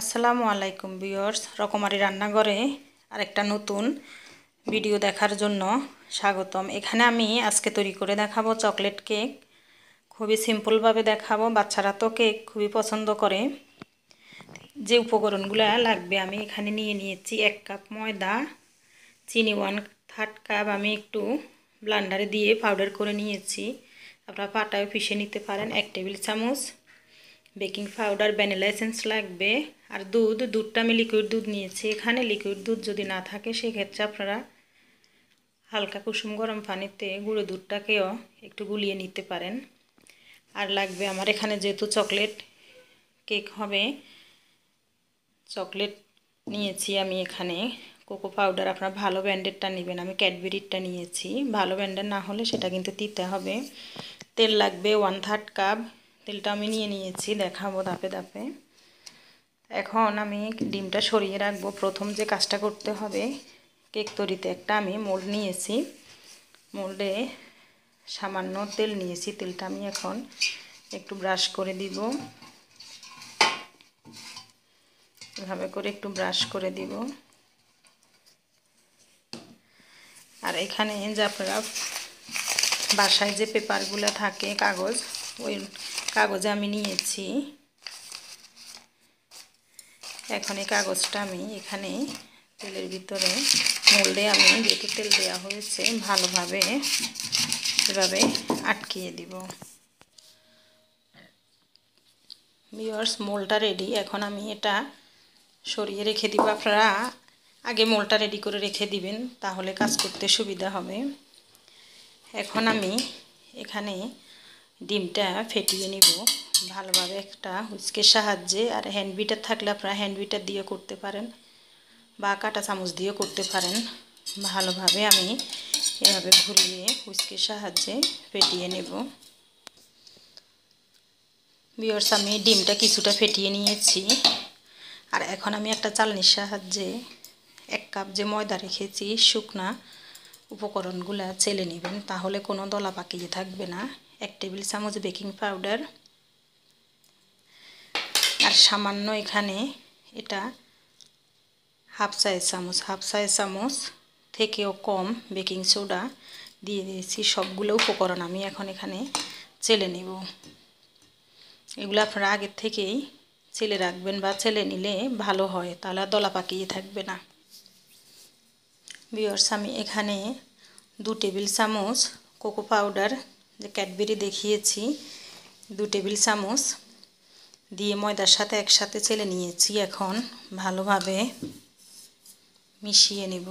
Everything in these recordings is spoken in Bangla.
আসসালামু আলাইকুম বিয়র্স রকমারি রান্নাঘরে আরেকটা নতুন ভিডিও দেখার জন্য স্বাগতম। এখানে আমি আজকে তৈরি করে দেখাবো চকলেট কেক। খুবই সিম্পলভাবে দেখাবো, বাচ্চারা তো কেক খুবই পছন্দ করে। যে উপকরণগুলো লাগবে আমি এখানে নিয়ে নিয়েছি এক কাপ ময়দা, চিনি ওয়ান থার্ড কাপ আমি একটু ব্লান্ডারে দিয়ে পাউডার করে নিয়েছি। আপনারা পাটায় পিষে নিতে পারেন, এক টেবিল চামচ। বেকিং পাউডার, ভ্যানিলা এসেন্স লাগবে। আর দুধ, দুধটা আমি লিকুইড দুধ নিয়েছি। এখানে লিকুইড দুধ যদি না থাকে, সেক্ষেত্রে আপনারা হালকা কুসুম গরম পানিতে গুঁড়ো দুধটাকেও একটু গুলিয়ে নিতে পারেন। আর লাগবে আমার এখানে যেহেতু চকলেট কেক হবে, চকলেট নিয়েছি আমি এখানে। কোকো পাউডার আপনারা ভালো ব্র্যান্ডেরটা নেবেন। আমি ক্যাডবেরিরটা নিয়েছি। ভালো ব্র্যান্ডের না হলে সেটা কিন্তু দিতে হবে। তেল লাগবে ওয়ান থার্ড কাপ তেলটা আমি নিয়ে নিয়েছি, দেখাবো দাপে দাপে এখন আমি ডিমটা সরিয়ে রাখব। প্রথম যে কাজটা করতে হবে, কেক তৈরিতে একটা আমি মোল্ড নিয়েছি। মোল্ডে সামান্য তেল নিয়েছি, তেলটা আমি এখন একটু ব্রাশ করে দিব। এভাবে করে একটু ব্রাশ করে দিব। আর এখানে যে আপনারা বাসায় যে পেপারগুলো থাকে, কাগজ, ওই কাগজে আমি নিয়েছি। এখন এই কাগজটা আমি এখানে তেলের ভিতরে মোল্ডে আমি যেহেতু তেল দেওয়া হয়েছে, ভালোভাবে এভাবে আটকিয়ে দিব। বিয়ার্স মোলটা রেডি এখন আমি এটা সরিয়ে রেখে দিব। আপনারা আগে মোলটা রেডি করে রেখে দিবেন, তাহলে কাজ করতে সুবিধা হবে। এখন আমি এখানে ডিমটা ফেটিয়ে নিব। ভালোভাবে একটা হুইস্কের সাহায্যে। আর হ্যান্ড বিটার থাকলে আপনারা হ্যান্ড বিটার দিয়ে করতে পারেন বা কাটা চামচ দিয়ে করতে পারেন। ভালোভাবে আমি এভাবে ঘুরিয়ে হুইস্কের সাহায্যে ফেটিয়ে নেব। বিয়র্স আমি ডিমটা কিছুটা ফেটিয়ে নিয়েছি। আর এখন আমি একটা চালনির সাহায্যে এক কাপ যে ময়দা রেখেছি, শুকনা উপকরণগুলো চেলে নেবেন, তাহলে কোনো দলা পাকিয়ে থাকবে না। এক টেবিল চামচ বেকিং পাউডার আর সামান্য এখানে এটা হাফ সাইজ চামচ, হাফ সাইজ চামচ থেকেও কম বেকিং সোডা দিয়ে দিয়েছি। সবগুলো উপকরণ আমি এখন এখানে চেলে নেব। এগুলো আপনারা আগের থেকেই চেলে রাখবেন বা চেলে নিলে ভালো হয়, তাহলে দলা পাকিয়ে থাকবে না। বিয়ার্স, আমি এখানে দু টেবিল চামচ কোকো পাউডার, যে ক্যাডবেরি দেখিয়েছি, দু টেবিল চামচ দিয়ে ময়দার সাথে একসাথে চেলে নিয়েছি। এখন ভালোভাবে মিশিয়ে নেব।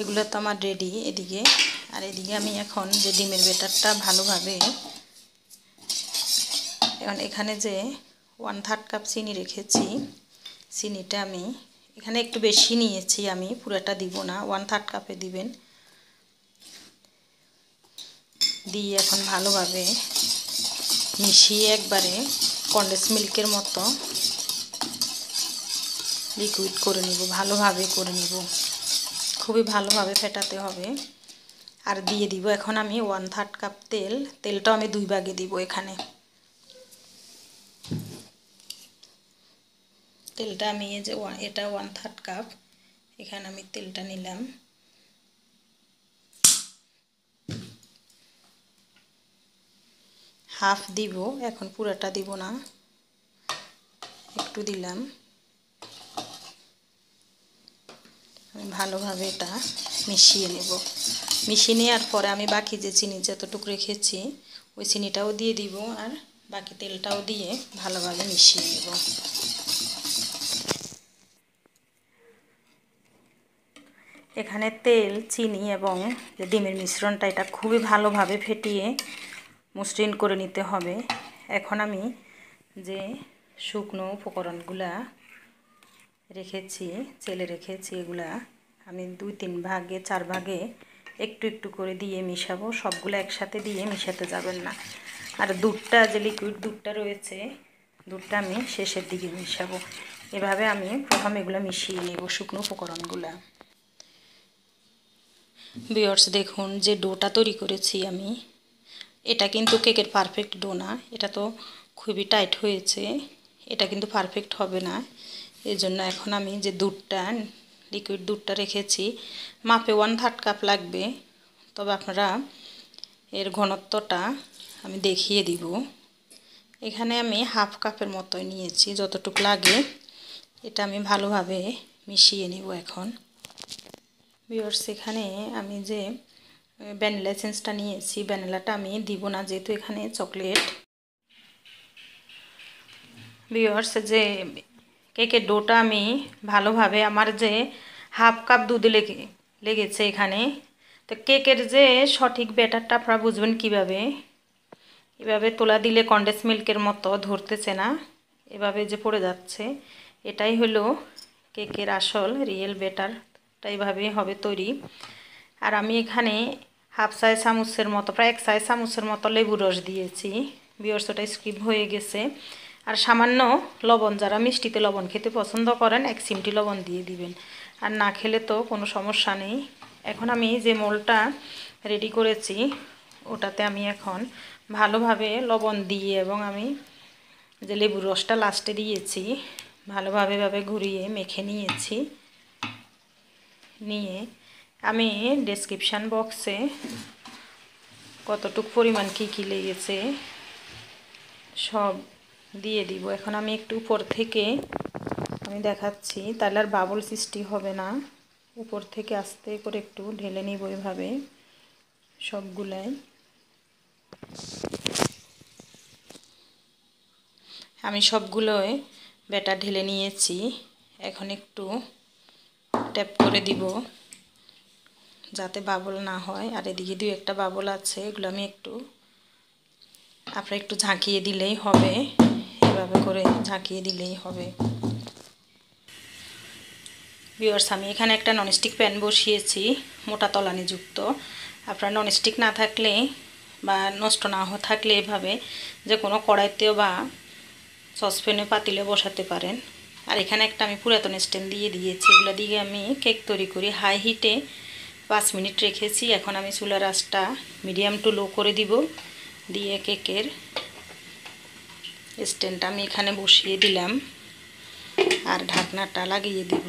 এগুলো তো আমার রেডি এদিকে। আর এদিকে আমি এখন যে ডিমের বেটারটা ভালোভাবে, এখন এখানে যে ওয়ান থার্ড কাপ চিনি রেখেছি। চিনিটা আমি এখানে একটু বেশি নিয়েছি আমি, পুরোটা দিব না ওয়ান থার্ড কাপে দিবেন। দিয়ে এখন ভালোভাবে মিশিয়ে একবারে কন্ডেন্স মিল্কের মতো লিকুইড করে নিব, ভালোভাবে করে নিব। খুবই ভালোভাবে ফেটাতে হবে। আর দিয়ে দিব এখন আমি ওয়ান থার্ড কাপ তেল, তেলটাও আমি দুই ভাগে দিব এখানে। তেলটা আমি এই যে এটা ওয়ান থার্ড কাপ এখানে আমি তেলটা নিলাম। হাফ দিব, এখন পুরাটা দিব না। একটু দিলাম। আমি ভালোভাবে এটা মিশিয়ে নেব। মিশিয়ে নেওয়ার পরে আমি বাকি যে চিনি যতটুকু রেখেছি, ওই চিনিটাও দিয়ে দিব আর বাকি তেলটাও দিয়ে ভালোভাবে মিশিয়ে নেব। এখানে তেল, চিনি এবং যে ডিমের মিশ্রণটা, এটা খুবই ভালোভাবে ফেটিয়ে মসৃণ করে নিতে হবে। এখন আমি যে শুকনো উপকরণগুলা রেখেছি, চেলে রেখেছি, এগুলা আমি দুই, তিন ভাগে, চার ভাগে একটু একটু করে দিয়ে মিশাবো। সবগুলো একসাথে দিয়ে মিশাতে যাবেন না। আর দুধটা, যে লিকুইড দুধটা রয়েছে, দুধটা আমি শেষের দিকে মিশাবো। এভাবে আমি প্রথম এগুলো মিশিয়ে নেব শুকনো উপকরণগুলা। বিয়ার্স দেখুন যে ডোটা তৈরি করেছি আমি, এটা কিন্তু কেকের পারফেক্ট ডো না, এটা তো খুবই টাইট হয়েছে, এটা কিন্তু পারফেক্ট হবে না। এই জন্য এখন আমি যে দুধটা লিকুইড দুধটা রেখেছি, মাপে ওয়ান থার্ড কাপ লাগবে, তবে আপনারা এর ঘনত্বটা আমি দেখিয়ে দিব। এখানে আমি হাফ কাপের মতোই নিয়েছি, যতটুকু লাগে, এটা আমি ভালোভাবে মিশিয়ে নেব এখন। বিয়র্স এখানে আমি যে ভ্যানিলা এসেন্সটা নিয়েছি ভ্যানিলাটা আমি দিব না, যেহেতু এখানে চকলেট বিয়র্স যে, কেকের ডোটা আমি ভালোভাবে আমার যে হাফ কাপ দুধ লেগে, লেগেছে এখানে। তো কেকের যে, সঠিক ব্যাটারটা আপনারা বুঝবেন কীভাবে? এভাবে তোলা দিলে কন্ডেন্স মিল্কের মতো ধরতেছে না, এভাবে যে পড়ে যাচ্ছে। এটাই হলো কেকের আসল রিয়েল ব্যাটারটা এইভাবেই হবে তৈরি। আর আমি এখানে হাফ সাইজ চামচের মতো, প্রায় এক সাইজ চামচের মতো লেবু রস দিয়েছি। বিয়র্সটা স্কিপ হয়ে গেছে। আর সামান্য লবণ, যারা মিষ্টিতে লবণ খেতে পছন্দ করেন, এক সিমটি লবণ দিয়ে দিবেন। আর না খেলে তো কোনো সমস্যা নেই। এখন আমি যে মোলটা রেডি করেছি, ওটাতে আমি এখন ভালোভাবে লবণ দিয়ে এবং আমি যে লেবুর রসটা লাস্টে দিয়েছি, ভালোভাবে ভাবে ঘুরিয়ে মেখে নিয়েছি। নিয়ে আমি ডেসক্রিপশান বক্সে কতটুক পরিমাণ কী কী লেগেছে সব দিয়ে দিব। এখন আমি একটু উপর থেকে আমি দেখাচ্ছি। তাহলে আর বাবল সৃষ্টি হবে না। উপর থেকে আস্তে করে একটু ঢেলে নিব এভাবে সবগুলাই। আমি সবগুলোই ব্যাটার ঢেলে নিয়েছি। এখন একটু ট্যাপ করে দিব, যাতে বাবল না হয়। আর এদিকে দুই একটা বাবল আছে, এগুলো আমি একটু, আপনারা একটু ঝাঁকিয়ে দিলেই হবে। এভাবে করে ঝাঁকিয়ে দিলেই হবে। ভিওয়ার্স আমি এখানে একটা ননস্টিক প্যান বসিয়েছি, মোটা তলানিযুক্ত। আপনার ননস্টিক না থাকলে বা নষ্ট না থাকলে এভাবে যে কোনো কড়াইতেও বা সসপ্যানে পাতিলে বসাতে পারেন। আর এখানে একটা আমি পুরাতন স্ট্যান্ড দিয়ে দিয়েছি। এগুলো দিয়ে আমি কেক তৈরি করি। হাই হিটে পাঁচ মিনিট রেখেছি। এখন আমি চুলার আঁচটা মিডিয়াম টু লো করে দিব। দিয়ে কেকের স্ট্যান্ডটা আমি এখানে বসিয়ে দিলাম। আর ঢাকনাটা লাগিয়ে দিব।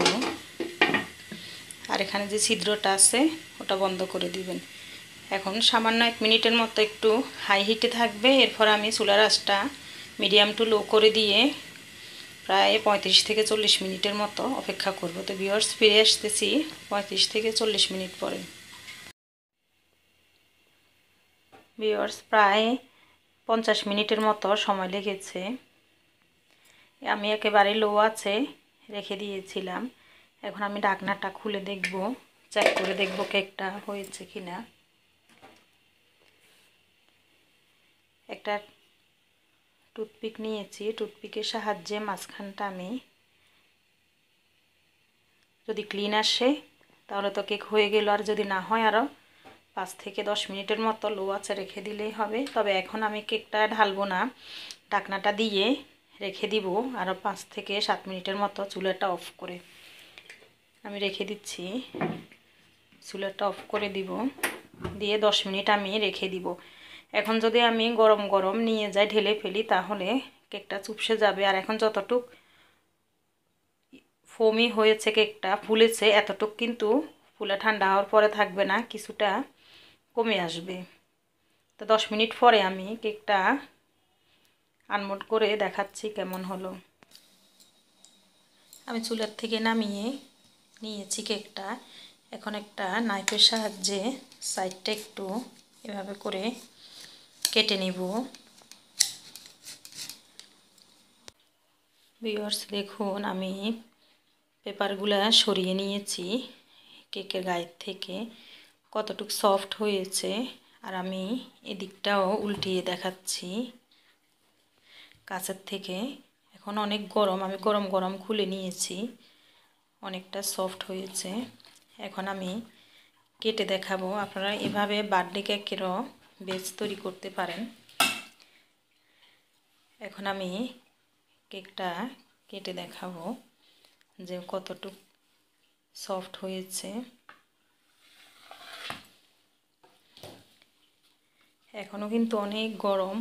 আর এখানে যে ছিদ্রটা আছে, ওটা বন্ধ করে দিবেন। এখন সামান্য এক মিনিটের মতো একটু হাই হিটে থাকবে। এরপর আমি চুলার আঁচটা মিডিয়াম টু লো করে দিয়ে প্রায় পঁয়ত্রিশ থেকে চল্লিশ মিনিটের মতো অপেক্ষা করব। তো ভিওর্স ফিরে আসতেছি পঁয়ত্রিশ থেকে চল্লিশ মিনিট পরে। ভিওর্স প্রায় পঞ্চাশ মিনিটের মতো সময় লেগেছে। আমি একেবারে লো আছে, রেখে দিয়েছিলাম। এখন আমি ডাকনাটা খুলে দেখব চেক করে দেখব কেকটা হয়েছে কিনা। একটা টুথপিক নিয়েছি, টুথপিকের সাহায্যে মাঝখানটা আমি যদি ক্লিন আসে, তাহলে তো কেক হয়ে গেল। আর যদি না হয় আরও পাঁচ থেকে দশ মিনিটের মতো লো আছে রেখে দিলেই হবে। তবে এখন আমি কেকটা ঢালবো না। ডাকনাটা দিয়ে রেখে দিব আরও পাঁচ থেকে সাত মিনিটের মতো চুলাটা অফ করে। আমি রেখে দিচ্ছি। চুলাটা অফ করে দিব। দিয়ে দশ মিনিট আমি রেখে দিব। এখন যদি আমি গরম গরম নিয়ে যাই ঢেলে ফেলি, তাহলে কেকটা চুপসে যাবে। আর এখন যতটুক ফোমি হয়েছে কেকটা, ফুলেছে, এতটুক কিন্তু ফুলে ঠান্ডা হওয়ার পরে থাকবে না, কিছুটা কমে আসবে। তো দশ মিনিট পরে আমি কেকটা আনমোড করে দেখাচ্ছি কেমন হলো। আমি চুলার থেকে নামিয়ে নিয়েছি কেকটা। এখন একটা নাইফের সাহায্যে সাইডটা একটু এভাবে করে কেটে নিব। ভিওয়ার্স দেখুন, আমি পেপারগুলো সরিয়ে নিয়েছি। কেকের গায়ের থেকে কতটুক সফট হয়েছে, আর আমি এদিকটাও উল্টিয়ে দেখাচ্ছি। কাছের থেকে এখন অনেক গরম, আমি গরম গরম খুলে নিয়েছি, অনেকটা সফট হয়েছে। এখন আমি কেটে দেখাবো। আপনারা এভাবে বার্থডে কেকেরও বেজ তৈরি করতে পারেন। এখন আমি কেকটা কেটে দেখাবো যে কতটুক সফট হয়েছে। এখনও কিন্তু অনেক গরম।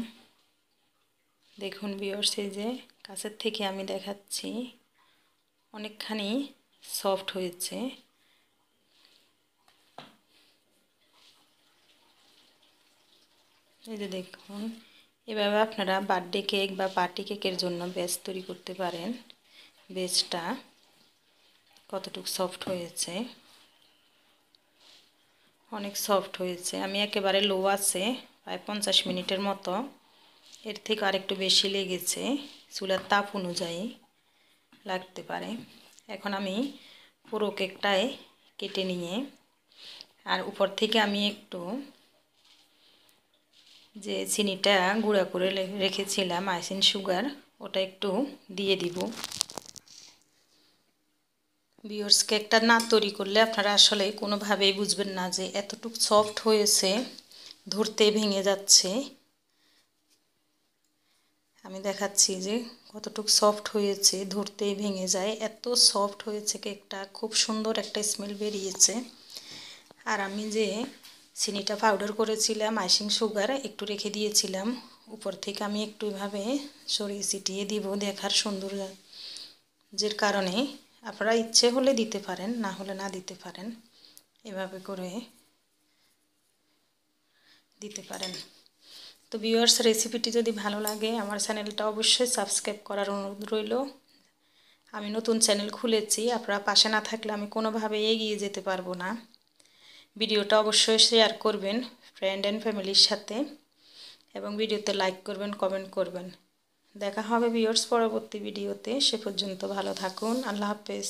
দেখুন বিয়র্স এই যে কাছের থেকে আমি দেখাচ্ছি, অনেকখানি সফট হয়েছে। এই যে দেখুন, এভাবে আপনারা বার্থডে কেক বা পার্টি কেকের জন্য বেজ তৈরি করতে পারেন। বেজটা কতটুকু সফট হয়েছে? অনেক সফট হয়েছে। আমি একেবারে লো আছে, প্রায় পঞ্চাশ মিনিটের মতো। এর থেকে আরেকটু বেশি লেগেছে। চুলার তাপ অনুযায়ী লাগতে পারে। এখন আমি পুরো কেকটায় কেটে নিয়ে, আর উপর থেকে আমি একটু যে চিনিটা গুঁড়া করে রেখেছিলাম, আইসিন সুগার, ওটা একটু দিয়ে দিব। বিয়র্স কেকটা না তৈরি করলে আপনারা আসলে কোনোভাবেই বুঝবেন না যে এতটুকু সফট হয়েছে, ধরতে ভেঙে যাচ্ছে। আমি দেখাচ্ছি যে কতটুকু সফট হয়েছে, ধরতেই ভেঙে যায়। এত সফট হয়েছে কেকটা, খুব সুন্দর একটা স্মেল বেরিয়েছে। আর আমি যে চিনিটা পাউডার করেছিলাম আইসিং সুগার একটু রেখে দিয়েছিলাম। উপর থেকে আমি একটু এভাবে সরিয়ে ছিটিয়ে দিব দেখার সৌন্দর্যের কারণে আপনারা ইচ্ছে হলে দিতে পারেন, না হলে না দিতে পারেন। এভাবে করে দিতে পারেন। তো ভিউয়ার্স রেসিপিটি যদি ভালো লাগে, আমার চ্যানেলটা অবশ্যই সাবস্ক্রাইব করার অনুরোধ রইল। আমি নতুন চ্যানেল খুলেছি, আপনারা পাশে না থাকলে আমি কোনোভাবে এগিয়ে যেতে পারব না। ভিডিওটা অবশ্যই শেয়ার করবেন ফ্রেন্ড অ্যান্ড ফ্যামিলির সাথে এবং ভিডিওতে লাইক করবেন কমেন্ট করবেন। দেখা হবে ভিউয়ার্স পরবর্তী ভিডিওতে সে পর্যন্ত ভালো থাকুন। আল্লাহ হাফেজ।